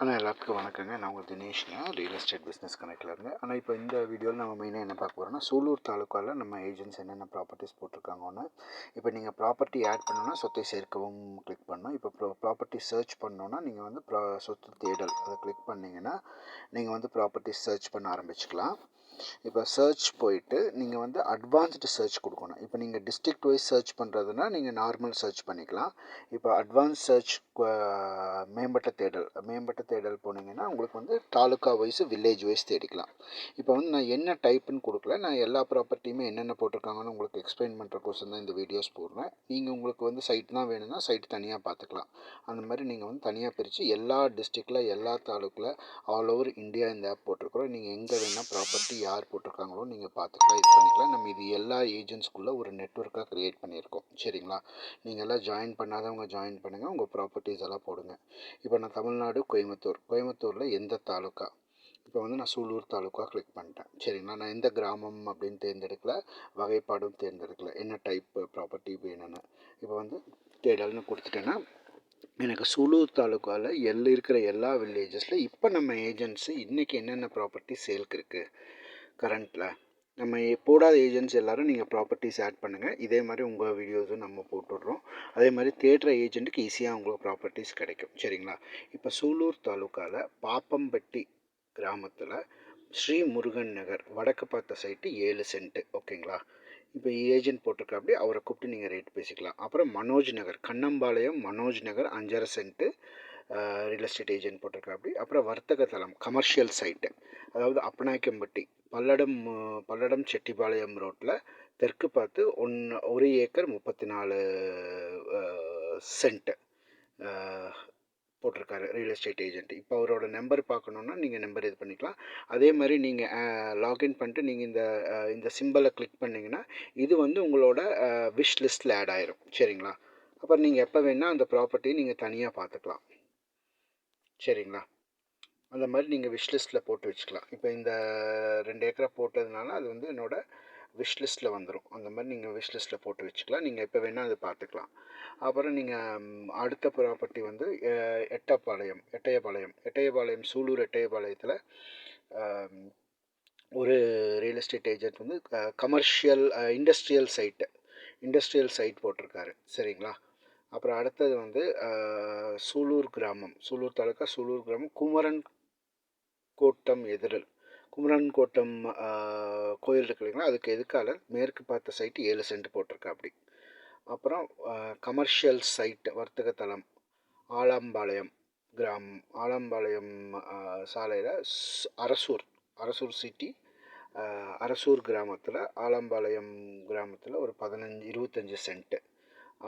ஆனால் எல்லாத்துக்கும் வணக்கங்க. நான் உங்கள் தினேஷ்ங்க. ரியல் எஸ்டேட் பிஸ்னஸ் கணக்கில் இருந்து ஆனால் இப்போ இந்த வீடியோவில் நம்ம மெயினாக என்ன பார்க்க போகிறோம்னா சூலூர் தாலுக்காவில் நம்ம ஏஜென்ட்ஸ் என்னென்ன ப்ராப்பர்ட்டிஸ் போட்டிருக்காங்கன்னு இப்போ நீங்கள் ப்ராப்பர்ட்டி ஆட் பண்ணணும்னா சொத்தை சேர்க்கவும் கிளிக் பண்ணணும். இப்போ ப்ரா ப்ராப்பர்ட்டி சர்ச் பண்ணோன்னா நீங்கள் வந்து ப்ரா சொத்து தேடல் அதை கிளிக் பண்ணிங்கன்னா நீங்கள் வந்து ப்ராப்பர்ட்டி சர்ச் பண்ண ஆரம்பிச்சுக்கலாம். இப்போ சர்ச் போயிட்டு நீங்கள் வந்து அட்வான்ஸ்டு சர்ச் கொடுக்கணும். இப்போ நீங்கள் டிஸ்ட்ரிக்ட் வைஸ் சர்ச் பண்ணுறதுனா நீங்கள் நார்மல் சர்ச் பண்ணிக்கலாம். இப்போ அட்வான்ஸ் சர்ச் மேம்பட்ட தேடல். மேம்பட்ட தேடல் போனீங்கன்னா உங்களுக்கு வந்து தாலுக்கா வைஸ் வில்லேஜ் வைஸ் தேடிக்கலாம். இப்போ வந்து நான் என்ன டைப்புன்னு கொடுக்கல. நான் எல்லா ப்ராப்பர்ட்டியுமே என்னென்ன போட்டிருக்காங்கன்னு உங்களுக்கு எக்ஸ்பிளைன் பண்ணுற கோசம் தான் இந்த வீடியோஸ் போடுறேன். நீங்கள் உங்களுக்கு வந்து சைட் தான் வேணும்னா சைட் தனியாக பார்த்துக்கலாம் அந்த மாதிரி நீங்கள் வந்து தனியாக பிரித்து எல்லா டிஸ்ட்ரிக்டில் எல்லா தாலுக்கில் ஆல் ஓவர் இந்தியா இந்த ஆப் போட்டிருக்கிறோம். நீங்கள் எங்கே வேணால் ப்ராப்பர்ட்டி யார் போட்டிருக்காங்களோ நீங்கள் பார்த்துக்கலாம் இது பண்ணிக்கலாம். நம்ம இது எல்லா ஏஜென்ட்ஸ்க்குள்ளே ஒரு நெட்ஒர்க்காக க்ரியேட் பண்ணியிருக்கோம். சரிங்களா? நீங்கள் எல்லாம் ஜாயின் பண்ணாதவங்க ஜாயின் பண்ணுங்கள் உங்கள் ப்ராப்பர்ட்டிஸ் எல்லாம் போடுங்க. இப்போ நான் தமிழ்நாடு கோயம்புத்தூர். கோயம்புத்தூரில் எந்த தாலுக்கா? இப்போ வந்து நான் சூலூர் தாலுக்கா கிளிக் பண்ணிட்டேன். சரிங்களா? நான் எந்த கிராமம் அப்படின்னு தேர்ந்தெடுக்கல வகைப்பாடும் தேர்ந்தெடுக்கல. என்ன டைப் ப்ராப்பர்ட்டி வேணும்னு. இப்போ வந்து தேடல்னு கொடுத்துட்டேன்னா எனக்கு சூலூர் தாலுக்காவில் எல் இருக்கிற எல்லா வில்லேஜஸில் இப்போ நம்ம ஏஜென்ட்ஸு இன்றைக்கி என்னென்ன ப்ராப்பர்ட்டி சேல்க்கு இருக்குது கரண்ட்டில் நம்ம போடாத ஏஜென்ட்ஸ் எல்லோரும் நீங்கள் ப்ராப்பர்ட்டிஸ் ஆட் பண்ணுங்கள் இதே மாதிரி உங்கள் வீடியோஸும் நம்ம போட்டுடுறோம். அதே மாதிரி தேட்டர் ஏஜென்ட்டுக்கு ஈஸியாக உங்களுக்கு ப்ராப்பர்ட்டிஸ் கிடைக்கும். சரிங்களா? இப்போ சூலூர் தாலுக்காவில் பாப்பம்பட்டி கிராமத்தில் ஸ்ரீ முருகன் நகர் வடக்கு பார்த்த சைட்டு ஏழு சென்ட்டு ஓகேங்களா? இப்போ ஏஜென்ட் போட்டிருக்காப்படி அவரை கூப்பிட்டு நீங்கள் ரேட் பேசிக்கலாம். அப்புறம் மனோஜ் நகர் கண்ணம்பாளையம் மனோஜ் நகர் அஞ்சரை சென்ட்டு ரியல் எஸ்டேட் ஏஜென்ட் போட்டிருக்காப்படி அப்புறம் வர்த்தக தளம் கமர்ஷியல் சைட்டு அதாவது அப்பநாயக்கம்பட்டி பல்லடம் பல்லடம் செட்டிபாளையம் ரோட்டில் தெற்கு பார்த்து ஒன் ஒரு ஏக்கர் முப்பத்தி நாலு சென்ட்டு போட்டிருக்காரு ரியல் எஸ்டேட் ஏஜென்ட் இப்போ அவரோட நம்பர் பார்க்கணுன்னா நீங்கள் நம்பர் இது பண்ணிக்கலாம். அதே மாதிரி நீங்கள் லாகின் பண்ணிட்டு நீங்கள் இந்த இந்த சிம்பிளை கிளிக் பண்ணிங்கன்னா இது வந்து உங்களோட விஷ் லிஸ்ட்டில் ஆட் ஆயிரும். சரிங்களா? அப்புறம் நீங்கள் எப்போ வேணால் அந்த ப்ராப்பர்ட்டியை நீங்கள் தனியாக பார்த்துக்கலாம். சரிங்களா? அந்த மாதிரி நீங்கள் விஷ் லிஸ்ட்டில் போட்டு வச்சுக்கலாம். இப்போ இந்த ரெண்டு ஏக்கரை போட்டதுனால அது வந்து என்னோடய விஷ் லிஸ்ட்டில் வந்துடும் அந்த மாதிரி நீங்கள் விஷ் லிஸ்ட்டில் போட்டு வச்சுக்கலாம். நீங்கள் எப்போ வேணால் அதை பார்த்துக்கலாம் அப்புறம் நீங்கள் அடுத்த ப்ராப்பர்ட்டி வந்து எட்டப்பாளையம் எட்டயபாளையம். எட்டயபாளையம் சூலூர் எட்டயபாளையத்தில் ஒரு ரியல் எஸ்டேட் ஏஜென்ட் வந்து commercial industrial site industrial site போட்டிருக்காரு. சரிங்களா? அப்புறம் அடுத்தது வந்து சூலூர் கிராமம். சூலூர் தாலுக்கா சூலூர் கிராமம். குமரன் கோட்டம் எதிரில். குமரன் கோட்டம் கோயில் இருக்கு இல்லைங்களா? அதுக்கு எதுக்கால? மேற்கு பார்த்த சைட்டு ஏழு சென்ட் போட்டிருக்கா அப்படி. அப்புறம் கமர்ஷியல் சைட் வர்த்தக தளம் ஆலம்பாளையம் கிராமம். ஆலம்பாளையம் சாலையில் அரசூர் அரசூர் சிட்டி அரசூர் கிராமத்தில் ஆலம்பாளையம் கிராமத்தில் ஒரு பதினஞ்சு இருபத்தஞ்சி சென்ட்டு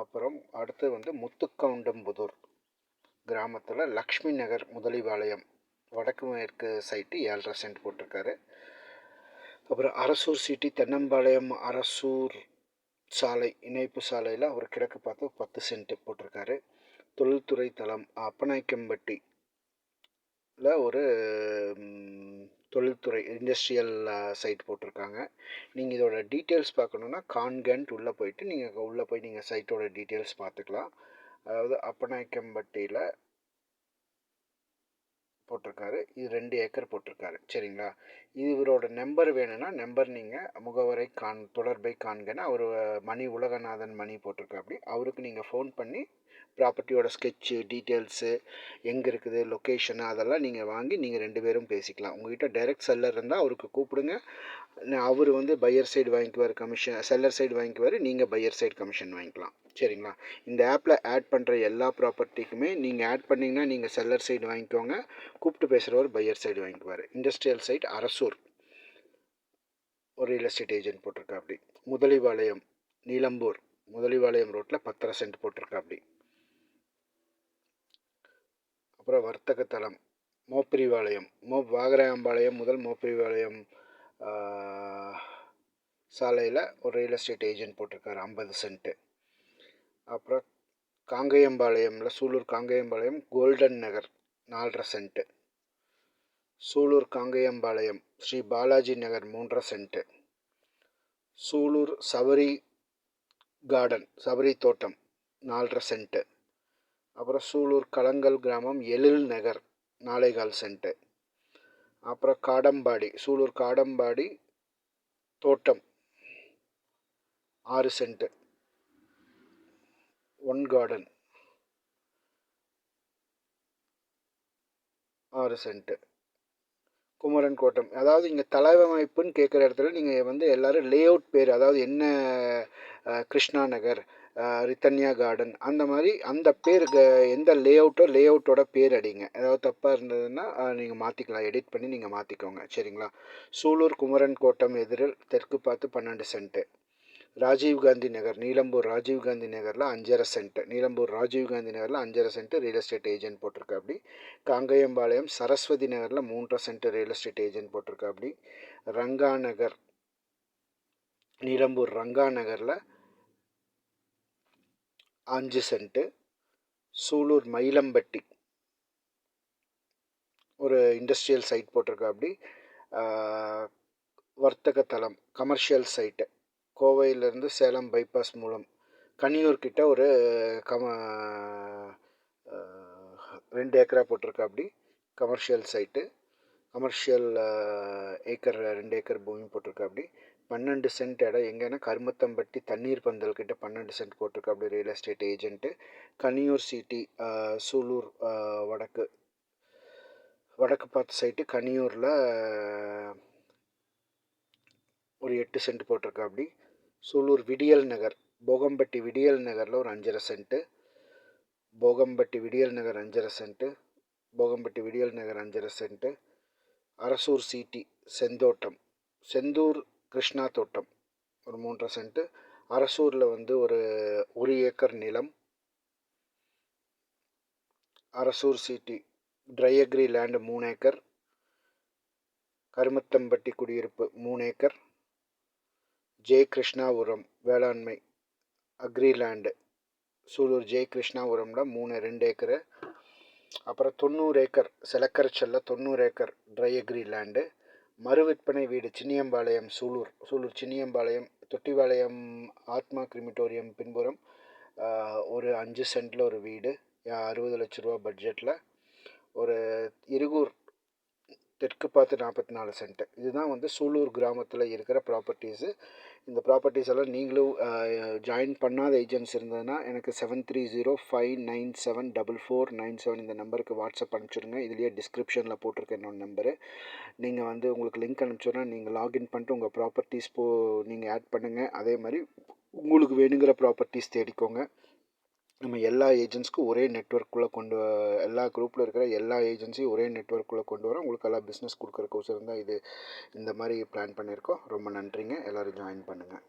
அப்புறம் அடுத்து வந்து முத்துக்கவுண்டம்புதூர் கிராமத்தில் லக்ஷ்மி நகர் முதலிபாளையம் வடக்கு மேற்கு சைட்டு ஏழரை சென்ட் போட்டிருக்காரு. அப்புறம் அரசூர் சிட்டி தென்னம்பாளையம் அரசூர் சாலை இணைப்பு சாலையில் அவர் கிழக்கு பார்த்து பத்து சென்ட் போட்டிருக்காரு. தொழில்துறை தளம் அப்பநாய்க்கம்பட்டியில் ஒரு தொழில்துறை இண்டஸ்ட்ரியல் சைட் போட்டிருக்காங்க. நீங்கள் இதோட டீட்டெயில்ஸ் பார்க்கணுன்னா கான்கன்ட் உள்ளே போயிட்டு நீங்கள் உள்ளே போய் நீங்கள் சைட்டோட டீட்டெயில்ஸ் பார்த்துக்கலாம். அதாவது அப்பநாயக்கம்பட்டியில் போட்டிருக்காரு. இது ரெண்டு ஏக்கர் போட்டிருக்காரு. சரிங்களா? இது இவரோட நம்பர் வேணும்னா நம்பர் நீங்கள் முகவரை கான் தொடர்பை காண்கன்னு அவர் மணி உலகநாதன் மணி போட்டிருக்காப்படி அவருக்கு நீங்கள் ஃபோன் பண்ணி ப்ராப்பர்ட்டியோட ஸ்கெட்சு டீட்டெயில்ஸு எங்கே இருக்குது லொக்கேஷனு அதெல்லாம் நீங்கள் வாங்கி நீங்கள் ரெண்டு பேரும் பேசிக்கலாம். உங்கள்கிட்ட டைரக்ட் செல்லர் இருந்தால் அவருக்கு கூப்பிடுங்க. அவர் வந்து பையர் சைடு வாங்கிக்குவார் கமிஷன் செல்லர் சைடு வாங்கிக்குவார் நீங்கள் பையர் சைடு கமிஷன் வாங்கிக்கலாம். சரிங்களா? இந்த ஆப்பில் ஆட் பண்ணுற எல்லா ப்ராப்பர்ட்டிக்குமே நீங்கள் ஆட் பண்ணிங்கன்னா நீங்கள் செல்லர் சைடு வாங்கிக்கோங்க. கூப்பிட்டு பேசுகிறவர் buyer side வாங்கிக்குவார். Industrial site Arasur. ஒரு ரியல் எஸ்டேட் ஏஜென்ட் போட்டிருக்கா அப்படி முதலிவாளையம் நீலம்பூர். முதலிவாளையம் ரோட்டில் பத்தரை சென்ட் போட்டிருக்கா அப்படி அப்புறம் வர்த்தக தலம் மோப்பிரிவாளையம் மோ வாகரையாம்பாளையம் முதல் மோப்பிரிவாளையம் சாலையில் ஒரு ரியல் எஸ்டேட் ஏஜென்ட் போட்டிருக்காரு ஐம்பது சென்ட்டு அப்புறம் காங்கேயம்பாளையமில் சூலூர் காங்கேயம்பாளையம் கோல்டன் நகர் நாலரை சென்ட்டு சூலூர் காங்கேயம்பாளையம் ஸ்ரீ பாலாஜி நகர் மூன்றரை சென்ட்டு சூலூர் சபரி கார்டன் சபரி தோட்டம் நாலரை சென்ட்டு அப்புறம் சூலூர் களங்கல் கிராமம் எழில் நகர் நாளைகால் சென்ட்டு அப்புறம் காடம்பாடி சூலூர் காடம்பாடி தோட்டம் ஆறு சென்ட்டு ஒன் கார்டன் ஆறு சென்ட்டு குமரன் கோட்டம். அதாவது இங்கே தலைவமைப்புன்னு கேட்குற இடத்துல நீங்கள் வந்து எல்லோரும் லே அவுட் பேர் அதாவது என்ன கிருஷ்ணா நகர் ரித்தன்யா கார்டன். அந்த மாதிரி அந்த பேர் எந்த லே அவுட்டோ லே அவுட்டோட பேர் அடிங்க. ஏதாவது தப்பாக இருந்ததுன்னா நீங்கள் மாற்றிக்கலாம் எடிட் பண்ணி நீங்கள் மாற்றிக்கோங்க சரிங்களா? சூலூர் குமரன் கோட்டம் எதிரில் தெற்கு பார்த்து பன்னெண்டு சென்ட்டு. ராஜீவ்காந்தி நகர் நீலம்பூர் ராஜீவ்காந்தி நகரில் அஞ்சரை சென்ட் நீலம்பூர் ராஜீவ்காந்தி நகரில் அஞ்சரை சென்ட் ரியல் எஸ்டேட் ஏஜென்ட் போட்டிருக்கா அப்படி. காங்கயம்பாளையம் சரஸ்வதி நகரில் மூன்றரை சென்ட் ரியல் எஸ்டேட் ஏஜென்ட் போட்டிருக்கா அப்படி. ரங்கா நகர் நீலம்பூர் ரங்கா நகரில் அஞ்சு சென்ட்டு சூலூர் மயிலம்பட்டி. ஒரு இண்டஸ்ட்ரியல் சைட் போட்டிருக்கா அப்படி. வர்த்தக தளம் கமர்ஷியல் சைட்டு கோவையிலேருந்து சேலம் பைபாஸ் மூலம். கனியூர்கிட்ட ஒரு கம ரெண்டு ஏக்கரா போட்டிருக்கா அப்படி. கமர்ஷியல் சைட்டு கமர்ஷியல் ஏக்கர் ரெண்டு ஏக்கர் பூமி போட்டிருக்கா அப்படி. பன்னெண்டு சென்ட் இடம். எங்கன்னா கருமத்தம்பட்டி தண்ணீர் பந்தல் கிட்ட பன்னெண்டு சென்ட் போட்டிருக்கு. அப்படி real estate agent Kaniyur city Sulur வடக்கு. வடக்கு பார்த்த சைட்டு கனியூரில் ஒரு எட்டு சென்ட் போட்டிருக்கு அப்படி. சூலூர் விடியல் நகர். போகம்பட்டி விடியல் நகரில் ஒரு அஞ்சரை சென்ட்டு போகம்பட்டி விடியல் நகர் அஞ்சரை சென்ட்டு போகம்பட்டி விடியல் நகர் அஞ்சரை சென்ட்டு அரசூர் சிட்டி செந்தோட்டம். செந்தூர் கிருஷ்ணா தோட்டம். ஒரு மூன்றரை சென்ட்டு அரசூரில் வந்து ஒரு ஒரு ஏக்கர் நிலம். Arasur city. Dry agri land மூணு ஏக்கர். கருமத்தம்பட்டி குடியிருப்பு மூணு ஏக்கர். ஜே கிருஷ்ணாபுரம் வேளாண்மை அக்ரிலேண்டு சூலூர் ஜே கிருஷ்ணாபுரம்ல மூணு ரெண்டு ஏக்கரு. அப்புறம் தொண்ணூறு ஏக்கர் செலக்கரச்சல்ல தொண்ணூறு ஏக்கர் ட்ரை அக்ரி லேண்டு. மறுவிற்பனை வீடு சின்னியம்பாளையம் சூலூர். சூலூர் சின்னியம்பாளையம் தொட்டிபாளையம் ஆத்மா கிரிமிட்டோரியம் பின்புறம் ஒரு அஞ்சு சென்டில் ஒரு வீடு அறுபது லட்ச ரூபா பட்ஜெட்டில் ஒரு இருகூர் தெற்கு பார்த்து நாற்பத்தி நாலு சென்ட்டு இதுதான் வந்து சூலூர் கிராமத்தில் இருக்கிற ப்ராப்பர்ட்டிஸு இந்த ப்ராப்பர்ட்டிஸ் எல்லாம் நீங்களும் ஜாயின் பண்ணாத ஏஜென்ட்ஸ் இருந்ததுன்னா எனக்கு seven three zero five nine seven double four nine seven இந்த நம்பருக்கு வாட்ஸ்அப் அனுப்பிச்சுடுங்க. இதுலேயே டிஸ்கிரிப்ஷனில் போட்டிருக்கேன் என்னோட நம்பரு நீங்கள் வந்து உங்களுக்கு லிங்க் அனுப்பிச்சோன்னா நீங்கள் லாகின் பண்ணிட்டு உங்கள் ப்ராப்பர்ட்டிஸ் போ நீங்கள் ஆட் பண்ணுங்கள் அதே மாதிரி உங்களுக்கு வேணுங்கிற ப்ராப்பர்ட்டிஸ் தேடிக்கோங்க. நம்ம எல்லா ஏஜென்ட்ஸ்க்கும் ஒரே நெட்ஒர்க்குள்ளே கொண்டு எல்லா குரூப்பில் இருக்கிற எல்லா ஏஜென்சியும் ஒரே நெட்ஒர்க்குள்ளே கொண்டு வரோம் உங்களுக்கு எல்லாம் பிஸ்னஸ் கொடுக்குறக்கோசரம் தான் இது இந்த மாதிரி பிளான் பண்ணியிருக்கோம். ரொம்ப நன்றிங்க. எல்லோரும் ஜாயின் பண்ணுங்கள்